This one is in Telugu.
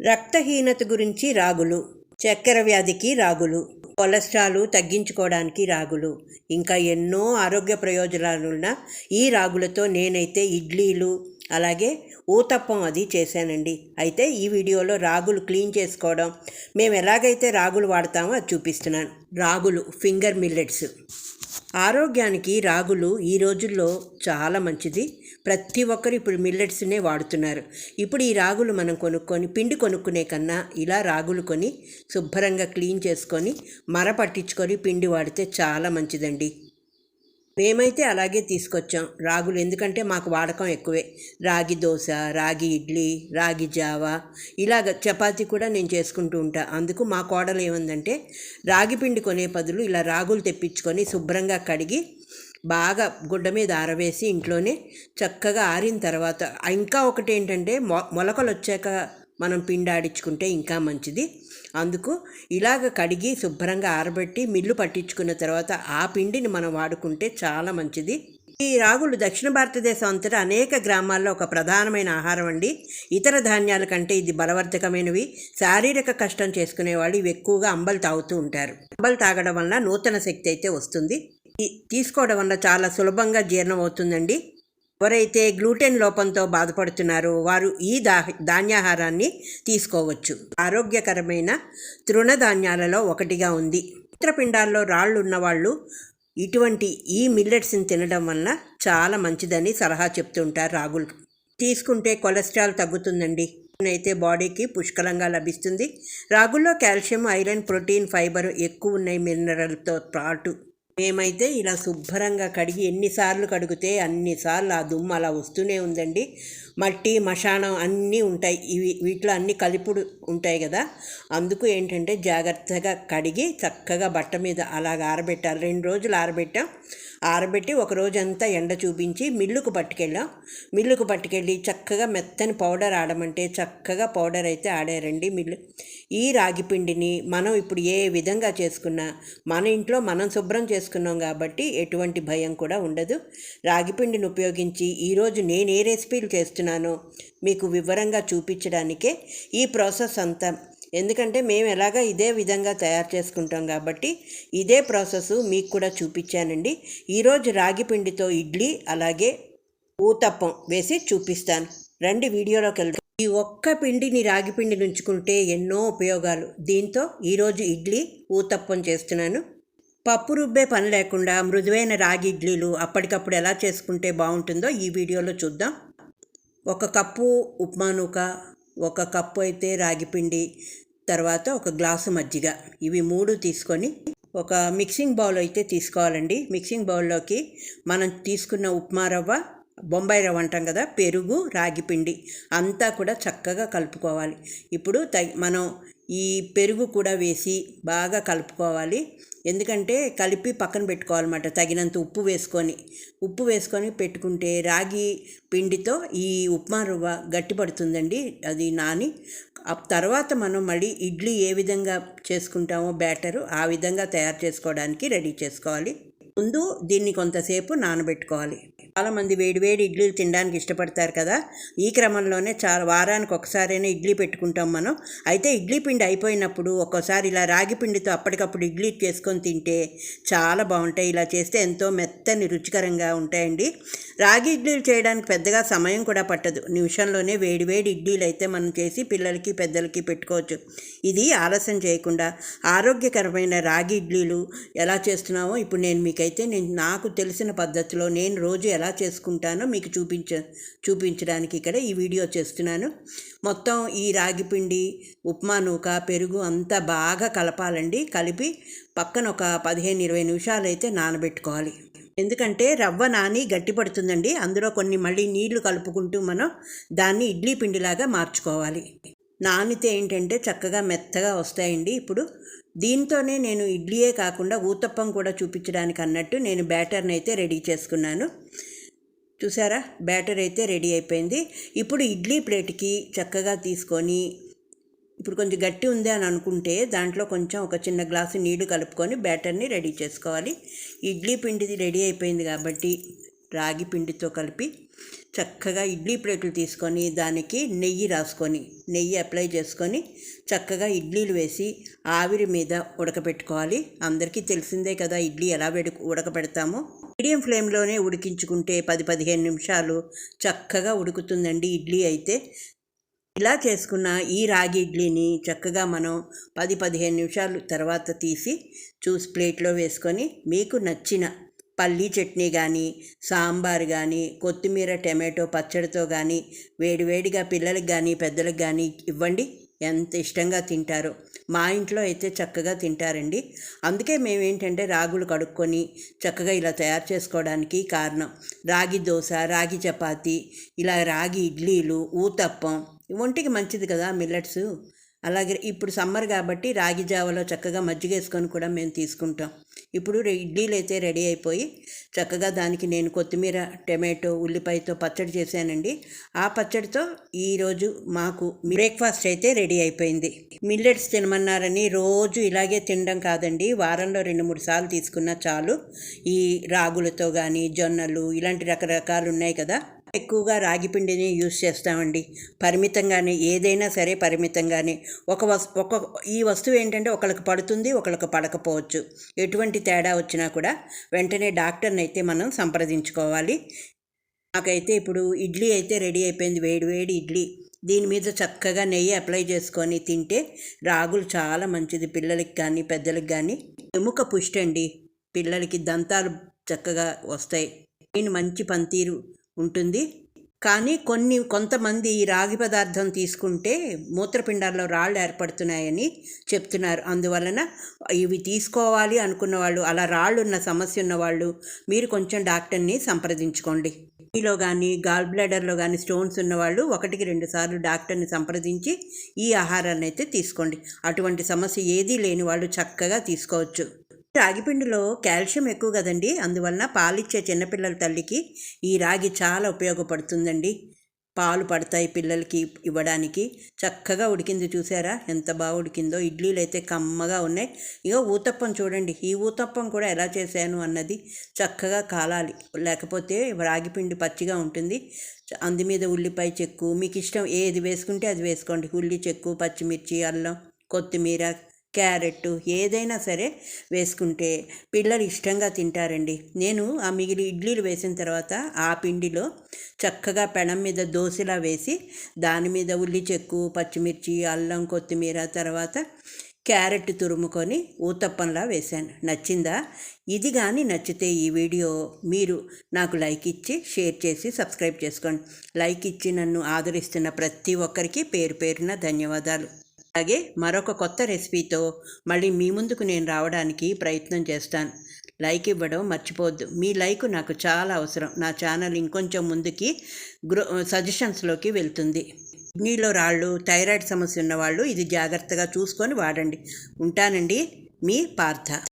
రక్తహీనత గురించి రాగులు చక్కెర వ్యాధికి రాగులు కొలెస్ట్రాల్ తగ్గించుకోవడానికి రాగులు ఇంకా ఎన్నో ఆరోగ్య ప్రయోజనాలున్న ఈ రాగులతో నేనైతే ఇడ్లీలు అలాగే ఊతప్పం అది చేశానండి. అయితే ఈ వీడియోలో రాగులు క్లీన్ చేసుకోవడం మేము ఎలాగైతే రాగులు వాడతామో అది చూపిస్తున్నాను. రాగులు ఫింగర్ మిల్లెట్స్. ఆరోగ్యానికి రాగులు ఈ రోజుల్లో చాలా మంచిది. ప్రతి ఒక్కరు ఇప్పుడు మిల్లెట్స్నే వాడుతున్నారు. ఇప్పుడు ఈ రాగులు మనం కొనుక్కొని పిండి కొనుక్కునే కన్నా ఇలా రాగులు కొని శుభ్రంగా క్లీన్ చేసుకొని మర పట్టించుకొని పిండి వాడితే చాలా మంచిదండి. మేమైతే అలాగే తీసుకొచ్చాం రాగులు. ఎందుకంటే మాకు వాడకం ఎక్కువే. రాగి దోశ రాగి ఇడ్లీ రాగి జావా ఇలాగ చపాతి కూడా నేను చేసుకుంటూ ఉంటా. అందుకు మా కోడలు ఏముందంటే రాగి పిండి కొనే బదులు ఇలా రాగులు తెప్పించుకొని శుభ్రంగా కడిగి బాగా గుడ్డ మీద ఆరవేసి ఇంట్లోనే చక్కగా ఆరిన తర్వాత ఇంకా ఒకటి ఏంటంటే మొ మొలకలు వచ్చాక మనం పిండి ఆడించుకుంటే ఇంకా మంచిది. అందుకు ఇలాగ కడిగి శుభ్రంగా ఆరబెట్టి మిల్లు పట్టించుకున్న తర్వాత ఆ పిండిని మనం వాడుకుంటే చాలా మంచిది. ఈ రాగులు దక్షిణ భారతదేశం అంతటా అనేక గ్రామాల్లో ఒక ప్రధానమైన ఆహారం అండి. ఇతర ధాన్యాల కంటే ఇది బలవర్ధకమైనవి. శారీరక కష్టం చేసుకునేవాళ్ళు ఇవి ఎక్కువగా అంబలు తాగుతూ ఉంటారు. అంబలు తాగడం వలన నూతన శక్తి అయితే వస్తుంది. తీసుకోవడం వల్ల చాలా సులభంగా జీర్ణం అవుతుందండి. ఎవరైతే గ్లూటెన్ లోపంతో బాధపడుతున్నారో వారు ఈ దా ధాన్యాహారాన్ని తీసుకోవచ్చు. ఆరోగ్యకరమైన తృణధాన్యాలలో ఒకటిగా ఉంది. మూత్రపిండాల్లో రాళ్ళు ఉన్నవాళ్ళు ఇటువంటి ఈ మిల్లెట్స్ని తినడం వలన చాలా మంచిదని సలహా చెప్తుంటారు రాగులు తీసుకుంటే కొలెస్ట్రాల్ తగ్గుతుందండి. అయితే బాడీకి పుష్కలంగా లభిస్తుంది. రాగుల్లో కాల్షియం ఐరన్ ప్రోటీన్ ఫైబర్ ఎక్కువ ఉన్నాయి మినరల్తో పాటు. మేమైతే ఇలా శుభ్రంగా కడిగి ఎన్నిసార్లు కడిగితే అన్నిసార్లు ఆ దుమ్ము అలా వస్తూనే ఉందండి. మట్టి మశానం అన్నీ ఉంటాయి. ఇవి వీటిలో అన్ని కలిపుడు ఉంటాయి కదా. అందుకు ఏంటంటే జాగ్రత్తగా కడిగి చక్కగా బట్ట మీద అలాగ ఆరబెట్టాలి. రెండు రోజులు ఆరబెట్టాం. ఆరబెట్టి ఒక రోజంతా ఎండ చూపించి మిల్లుకు పట్టుకెళ్ళాం. మిల్లుకు పట్టుకెళ్ళి చక్కగా మెత్తని పౌడర్ ఆడమంటే చక్కగా పౌడర్ అయితే ఆడారండి మిల్లు. ఈ రాగి పిండిని మనం ఇప్పుడు ఏ విధంగా చేసుకున్నా మన ఇంట్లో మనం శుభ్రం చేసుకున్నాం కాబట్టి ఎటువంటి భయం కూడా ఉండదు. రాగి పిండిని ఉపయోగించి ఈరోజు నేను ఏ రెసిపీలు చేస్తున్నాను మీకు వివరంగా చూపించడానికే ఈ ప్రాసెస్ అంతా. ఎందుకంటే మేము ఎలాగా ఇదే విధంగా తయారు చేసుకుంటాం కాబట్టి ఇదే ప్రాసెస్ మీకు కూడా చూపించానండి. ఈరోజు రాగి పిండితో ఇడ్లీ అలాగే ఊతప్పం వేసి చూపిస్తాను. రండి వీడియోలోకి వెళ్తాం ఈ ఒక్క పిండిని రాగి పిండిని ఉంచుకుంటే ఎన్నో ఉపయోగాలు. దీంతో ఈరోజు ఇడ్లీ ఊతప్పం చేస్తున్నాను. పప్పు రుబ్బే పని లేకుండా మృదువైన రాగి ఇడ్లీలు అప్పటికప్పుడు ఎలా చేసుకుంటే బాగుంటుందో ఈ వీడియోలో చూద్దాం. ఒక కప్పు ఉప్మా నూక ఒక కప్పు అయితే రాగిపిండి తర్వాత ఒక గ్లాసు మజ్జిగ. ఇవి మూడు తీసుకొని ఒక మిక్సింగ్ బౌల్ అయితే తీసుకోవాలండి. మిక్సింగ్ బౌల్లోకి మనం తీసుకున్న ఉప్మా రవ్వ బొంబాయి రవ్వ అంటాం కదా పెరుగు రాగిపిండి అంతా కూడా చక్కగా కలుపుకోవాలి. ఇప్పుడు తగి మనం ఈ పెరుగు కూడా వేసి బాగా కలుపుకోవాలి. ఎందుకంటే కలిపి పక్కన పెట్టుకోవాలన్నమాట తగినంత ఉప్పు వేసుకొని. ఉప్పు వేసుకొని పెట్టుకుంటే రాగి పిండితో ఈ ఉప్మా రవ్వ గట్టిపడుతుందండి అది నాని. తర్వాత మనం మళ్ళీ ఇడ్లీ ఏ విధంగా చేసుకుంటామో బ్యాటరు ఆ విధంగా తయారు చేసుకోవడానికి రెడీ చేసుకోవాలి. ముందు దీన్ని కొంతసేపు నానబెట్టుకోవాలి. చాలామంది వేడివేడి ఇడ్లీలు తినడానికి ఇష్టపడతారు కదా. ఈ క్రమంలోనే చాలా వారానికి ఒకసారైనా ఇడ్లీ పెట్టుకుంటాం మనం. అయితే ఇడ్లీ పిండి అయిపోయినప్పుడు ఒక్కోసారి ఇలా రాగి పిండితో అప్పటికప్పుడు ఇడ్లీ చేసుకొని తింటే చాలా బాగుంటాయి. ఇలా చేస్తే ఎంతో మెత్తని రుచికరంగా ఉంటాయండి. రాగి ఇడ్లీలు చేయడానికి పెద్దగా సమయం కూడా పట్టదు. నిమిషంలోనే వేడివేడి ఇడ్లీలు అయితే మనం చేసి పిల్లలకి పెద్దలకి పెట్టుకోవచ్చు. ఇది ఆలస్యం చేయకుండా ఆరోగ్యకరమైన రాగి ఇడ్లీలు ఎలా చేస్తున్నామో ఇప్పుడు నేను మీకైతే నేను నాకు తెలిసిన పద్ధతిలో నేను రోజు ఎలా చేసుకుంటానో మీకు చూపించ చూపించడానికి ఇక్కడ ఈ వీడియో చేస్తున్నాను. మొత్తం ఈ రాగి పిండి ఉప్మా నూక పెరుగు అంతా బాగా కలపాలండి. కలిపి పక్కన ఒక పదిహేను ఇరవై నిమిషాలు అయితే నానబెట్టుకోవాలి. ఎందుకంటే రవ్వ నాని గట్టిపడుతుందండి. అందులో కొన్ని మళ్ళీ నీళ్ళు కలుపుకుంటూ మనం దాన్ని ఇడ్లీ పిండిలాగా మార్చుకోవాలి. నానితే ఏంటంటే చక్కగా మెత్తగా వస్తాయండి. ఇప్పుడు దీంతోనే నేను ఇడ్లీయే కాకుండా ఊతప్పం కూడా చూపించడానికి అన్నట్టు నేను బ్యాటర్ని అయితే రెడీ చేసుకున్నాను. చూసారా? బ్యాటర్ అయితే రెడీ అయిపోయింది. ఇప్పుడు ఇడ్లీ ప్లేట్కి చక్కగా తీసుకొని ఇప్పుడు కొంచెం గట్టి ఉంది అని అనుకుంటే దాంట్లో కొంచెం ఒక చిన్న గ్లాసు నీళ్ళు కలుపుకొని బ్యాటర్ని రెడీ చేసుకోవాలి. ఇడ్లీ పిండిది రెడీ అయిపోయింది కాబట్టి రాగి పిండితో కలిపి చక్కగా ఇడ్లీ ప్లేట్లు తీసుకొని దానికి నెయ్యి రాసుకొని నెయ్యి అప్లై చేసుకొని చక్కగా ఇడ్లీలు వేసి ఆవిరి మీద ఉడకబెట్టుకోవాలి అందరికీ తెలిసిందే కదా ఇడ్లీ ఎలా వెడు ఉడకబెడతామో మీడియం ఫ్లేమ్లోనే ఉడికించుకుంటే పది పదిహేను నిమిషాలు చక్కగా ఉడుకుతుందండి ఇడ్లీ అయితే. ఇలా చేసుకున్న ఈ రాగి ఇడ్లీని చక్కగా మనం పది పదిహేను నిమిషాలు తర్వాత తీసి చూసి ప్లేట్లో వేసుకొని మీకు నచ్చిన పల్లీ చట్నీ కానీ సాంబార్ కానీ కొత్తిమీర టమాటో పచ్చడితో కానీ వేడివేడిగా పిల్లలకి కానీ పెద్దలకు కానీ ఇవ్వండి. ఎంత ఇష్టంగా తింటారో. మా ఇంట్లో అయితే చక్కగా తింటారండి. అందుకే మేము ఏంటంటే రాగులు కడుక్కొని చక్కగా ఇలా తయారు చేసుకోవడానికి కారణం రాగి దోశ రాగి చపాతి ఇలా రాగి ఇడ్లీలు ఊతప్పం ఒంటికి మంచిది కదా మిల్లెట్స్? అలాగే ఇప్పుడు సమ్మర్ కాబట్టి రాగి జావలో చక్కగా మజ్జిగ వేసుకొని కూడా మేము తీసుకుంటాం. ఇప్పుడు ఇడ్లీలు అయితే రెడీ అయిపోయి చక్కగా దానికి నేను కొత్తిమీర టమాటో ఉల్లిపాయతో పచ్చడి చేశానండి. ఆ పచ్చడితో ఈరోజు మాకు బ్రేక్ఫాస్ట్ అయితే రెడీ అయిపోయింది. మిల్లెట్స్ తినమన్నారని రోజు ఇలాగే తినడం కాదండి. వారంలో రెండు మూడు సార్లు తీసుకున్నా చాలు. ఈ రాగులతో కానీ జొన్నలు ఇలాంటి రకరకాలు ఉన్నాయి కదా. ఎక్కువగా రాగి పిండిని యూస్ చేస్తామండి. పరిమితంగానే ఏదైనా సరే పరిమితంగానే. ఒక వస్ ఒక ఈ వస్తువు ఏంటంటే ఒకళ్ళకి పడుతుంది ఒకళ్ళకి పడకపోవచ్చు. ఎటువంటి తేడా వచ్చినా కూడా వెంటనే డాక్టర్ని అయితే మనం సంప్రదించుకోవాలి. నాకైతే ఇప్పుడు ఇడ్లీ అయితే రెడీ అయిపోయింది వేడి వేడి ఇడ్లీ. దీని మీద చక్కగా నెయ్యి అప్లై చేసుకొని తింటే రాగులు చాలా మంచిది. పిల్లలకి కానీ పెద్దలకి కానీ. ఎముక పుష్టి అండి. పిల్లలకి దంతాలు చక్కగా వస్తాయి. నేను మంచి పనితీరు ఉంటుంది. కానీ కొన్ని కొంతమంది ఈ రాగి పదార్థం తీసుకుంటే మూత్రపిండాల్లో రాళ్ళు ఏర్పడుతున్నాయని చెప్తున్నారు. అందువలన ఇవి తీసుకోవాలి అనుకున్న వాళ్ళు అలా రాళ్ళు ఉన్న సమస్య ఉన్న వాళ్ళు మీరు కొంచెం డాక్టర్ని సంప్రదించుకోండి. మీలో కానీ గాల్ బ్లాడర్లో కానీ స్టోన్స్ ఉన్నవాళ్ళు ఒకటికి రెండు సార్లు డాక్టర్ని సంప్రదించి ఈ ఆహారాన్ని అయితే తీసుకోండి. అటువంటి సమస్య ఏదీ లేని వాళ్ళు చక్కగా తీసుకోవచ్చు. రాగిపిండిలో కాల్షియం ఎక్కువ కదండి. అందువలన పాలిచ్చే చిన్నపిల్లల తల్లికి ఈ రాగి చాలా ఉపయోగపడుతుందండి. పాలు పడతాయి పిల్లలకి ఇవ్వడానికి. చక్కగా ఉడికింది చూసారా? ఎంత బాగా ఉడికిందో. ఇడ్లీలు అయితే కమ్మగా ఉన్నాయి. ఇగో ఊతప్పం చూడండి. ఈ ఊతప్పం కూడా ఎలా చేశాను అన్నది చక్కగా కాలాలి. లేకపోతే రాగిపిండి పచ్చిగా ఉంటుంది. అందు మీద ఉల్లిపాయ చెక్కు. మీకు ఇష్టం ఏది వేసుకుంటే అది వేసుకోండి. ఉల్లి చెక్కు పచ్చిమిర్చి అల్లం కొత్తిమీర క్యారెట్ ఏదైనా సరే వేసుకుంటే పిల్లలు ఇష్టంగా తింటారండి. నేను ఆ మిగిలి ఇడ్లీలు వేసిన తర్వాత ఆ పిండిలో చక్కగా పెనం మీద దోశలా వేసి దాని మీద ఉల్లి చెక్కు పచ్చిమిర్చి అల్లం కొత్తిమీర తర్వాత క్యారెట్ తురుముకొని ఊతప్పంలా వేశాను. నచ్చిందా? ఇది కానీ నచ్చితే ఈ వీడియో మీరు నాకు లైక్ ఇచ్చి షేర్ చేసి సబ్స్క్రైబ్ చేసుకోండి. లైక్ ఇచ్చి నన్ను ఆదరిస్తున్న ప్రతి ఒక్కరికి పేరు పేరున ధన్యవాదాలు. అలాగే మరొక కొత్త రెసిపీతో మళ్ళీ మీ ముందుకు నేను రావడానికి ప్రయత్నం చేస్తాను. లైక్ ఇవ్వడం మర్చిపోవద్దు. మీ లైక్ నాకు చాలా అవసరం. నా ఛానల్ ఇంకొంచెం ముందుకి గ్రో సజెషన్స్లోకి వెళ్తుంది. కిడ్నీలో రాళ్ళు థైరాయిడ్ సమస్య ఉన్నవాళ్ళు ఇది జాగ్రత్తగా చూసుకొని వాడండి. ఉంటానండి మీ పార్థ.